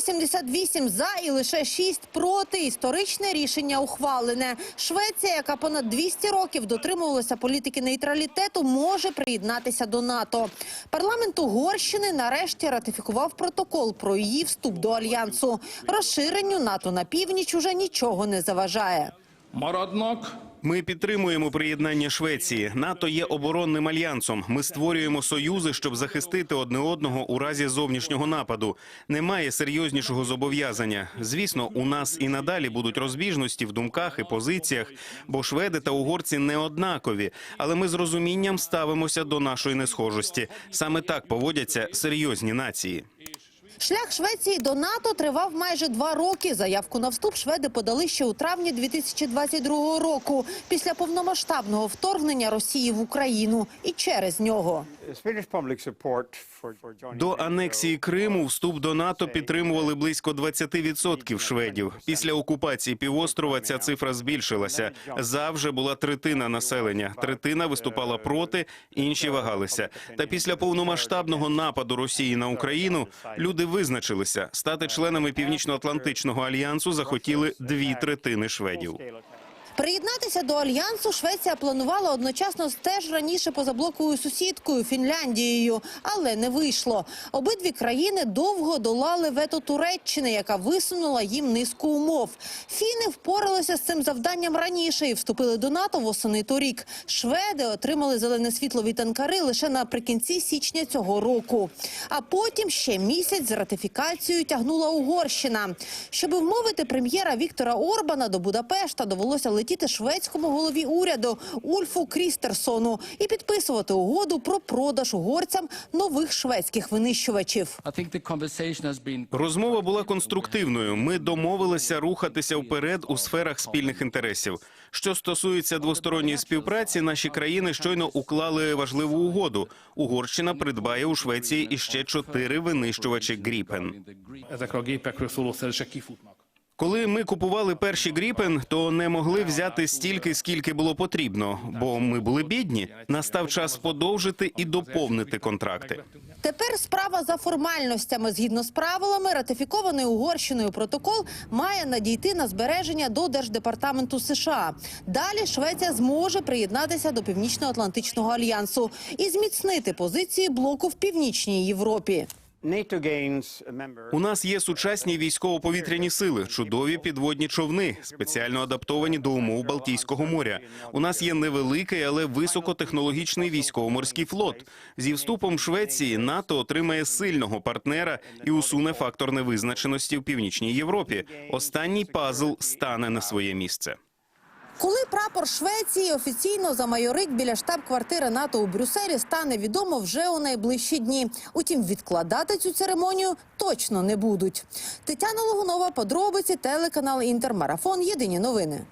188 за і лише 6 проти. Історичне рішення ухвалене. Швеція, яка понад 200 років дотримувалася політики нейтралітету, може приєднатися до НАТО. Парламент Угорщини нарешті ратифікував протокол про її вступ до альянсу. Розширенню НАТО на північ уже нічого не заважає. maradnak, Ми підтримуємо приєднання Швеції. НАТО є оборонним альянсом. Ми створюємо союзи, щоб захистити одне одного у разі зовнішнього нападу. Немає серйознішого зобов'язання. Звісно, у нас і надалі будуть розбіжності в думках і позиціях, бо шведи та угорці не однакові. Але ми з розумінням ставимося до нашої несхожості. Саме так поводяться серйозні нації. Шлях Швеції до НАТО тривав майже два роки. Заявку на вступ шведи подали ще у травні 2022 року, після повномасштабного вторгнення Росії в Україну і через нього. До анексії Криму вступ до НАТО підтримували близько 20% шведів. Після окупації півострова ця цифра збільшилася. За була третина населення. Третина виступала проти, інші вагалися. Та після повномасштабного нападу Росії на Україну люди визначилися. Стати членами Північно-Атлантичного альянсу захотіли дві третини шведів. Приєднатися до альянсу Швеція планувала одночасно з теж раніше позаблоковою сусідкою Фінляндією, але не вийшло. Обидві країни довго долали вето Туреччини, яка висунула їм низку умов. Фіни впоралися з цим завданням раніше і вступили до НАТО восени торік. Шведи отримали зелене світло від Анкари лише наприкінці січня цього року. А потім ще місяць з ратифікацією тягнула Угорщина. Щоб вмовити прем'єра Віктора Орбана до Будапешта, довелося летіти шведському голові уряду Ульфу Крістерсону і підписувати угоду про продаж угорцям нових шведських винищувачів. Розмова була конструктивною. Ми домовилися рухатися вперед у сферах спільних інтересів. Що стосується двосторонньої співпраці, наші країни щойно уклали важливу угоду. Угорщина придбає у Швеції іще чотири винищувачі Гріпен. Коли ми купували перші Гріпен, то не могли взяти стільки, скільки було потрібно, бо ми були бідні. Настав час подовжити і доповнити контракти. Тепер справа за формальностями. Згідно з правилами, ратифікований Угорщиною протокол має надійти на збереження до Держдепартаменту США. Далі Швеція зможе приєднатися до Північно-Атлантичного альянсу і зміцнити позиції блоку в північній Європі. У нас є сучасні військово-повітряні сили, чудові підводні човни, спеціально адаптовані до умов Балтійського моря. У нас є невеликий, але високотехнологічний військово-морський флот. Зі вступом Швеції НАТО отримає сильного партнера і усуне фактор невизначеності в північній Європі. Останній пазл стане на своє місце. Коли прапор Швеції офіційно замайорить біля штаб-квартири НАТО у Брюсселі, стане відомо вже у найближчі дні. Утім, відкладати цю церемонію точно не будуть. Тетяна Логунова, подробиці, телеканал Інтермарафон. Єдині новини.